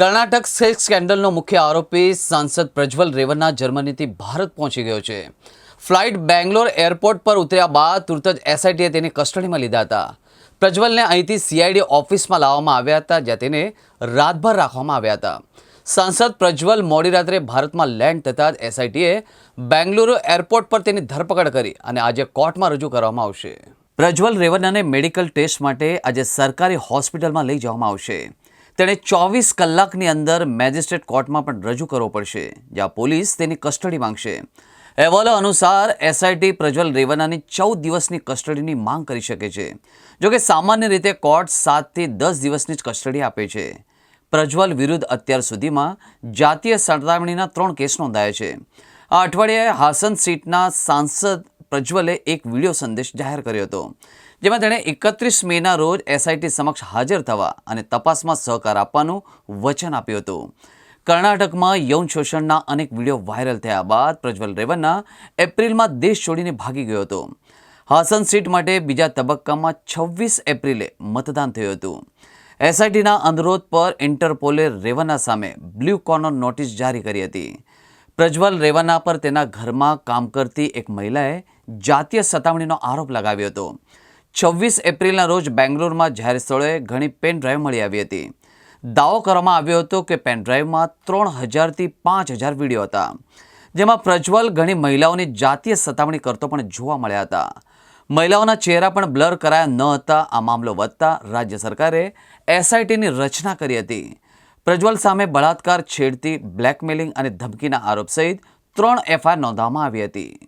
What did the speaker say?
Karnataka sex સ્કેન્ડલનો મુખ્ય આરોપી સાંસદ પ્રજ્વલ રેવન્ના જર્મનીથી ભારત પહોંચી ગયો છે. ફ્લાઇટ બેંગ્લોર એરપોર્ટ પર ઉતર્યા બાદ તુરત જ એસઆઈટીએ તેને કસ્ટડીમાં લીધા હતા. પ્રજ્વલને અહીંથી સીઆઈડી ઓફિસમાં લાવવામાં આવ્યા હતા, જ્યાં તેને રાતભર રાખવામાં આવ્યા હતા. સાંસદ પ્રજ્વલ મોડી રાત્રે ભારતમાં લેન્ડ થતાં જ એસઆઈટીએ બેંગ્લુરુ એરપોર્ટ પર તેની ધરપકડ કરી અને આજે કોર્ટમાં રજૂ કરવામાં આવશે. પ્રજ્વલ રેવન્નાને મેડિકલ ટેસ્ટ માટે આજે સરકારી હોસ્પિટલમાં લઈ જવામાં આવશે. તેણે ચોવીસ કલાકની અંદર મેજિસ્ટ્રેટ કોર્ટમાં પણ રજૂ કરવો પડશે, જ્યાં પોલીસ તેની કસ્ટડી માંગશે. અહેવાલો અનુસાર એસઆઈટી પ્રજ્વલ રેવાનાની ચૌદ દિવસની કસ્ટડીની માંગ કરી શકે છે જોકે સામાન્ય રીતે કોર્ટ સાતથી દસ દિવસની જ કસ્ટડી આપે છે. પ્રજ્વલ વિરુદ્ધ અત્યાર સુધીમાં જાતીય સતામણીના ત્રણ કેસ નોંધાયા છે. આ અઠવાડિયે હાસન સીટના સાંસદ પ્રજ્વલે એક વીડિયો સંદેશ જાહેર કર્યો હતો. જેમાં તેણે એકત્રીસ મેના રોજ એસઆઈટી સમક્ષ હાજર થવા અને તપાસમાં સહકાર આપવાનું વચન આપ્યું હતું. કર્ણાટકમાં યૌન શોષણના અનેક વીડિયો વાયરલ થયા બાદ પ્રજ્વલ રેવન્ના એપ્રિલમાં દેશ છોડીને ભાગી ગયો હતો. હાસન સીટ માટે બીજા તબક્કામાં છવ્વીસ એપ્રિલે મતદાન થયું હતું. એસઆઈટીના અનુરોધ પર ઇન્ટરપોલે રેવન્ના સામે બ્લુ કોર્નર નોટિસ જારી કરી હતી. પ્રજ્વલ રેવન્ના પર તેના ઘરમાં કામ કરતી એક મહિલાએ જાતીય સતામણીનો આરોપ લગાવ્યો હતો. છવ્વીસ એપ્રિલના રોજ બેંગ્લોરમાં જાહેર સ્થળોએ ઘણી પેન ડ્રાઈવ મળી આવી હતી. દાવો કરવામાં આવ્યો હતો કે પેન ડ્રાઈવમાં ત્રણ હજારથી પાંચ હજાર વીડિયો હતા, જેમાં પ્રજ્વલ ઘણી મહિલાઓની જાતીય સતામણી કરતો પણ જોવા મળ્યા હતા. મહિલાઓના ચહેરા પણ બ્લર કરાયા ન હતા, આ મામલો વધતા રાજ્ય સરકારે એસઆઈટીની રચના કરી હતી. પ્રજ્વલ સામે બળાત્કાર છેડતી બ્લેકમેલિંગ અને ધમકીના આરોપ સહિત ત્રણ એફઆઈઆર નોંધવામાં આવી હતી.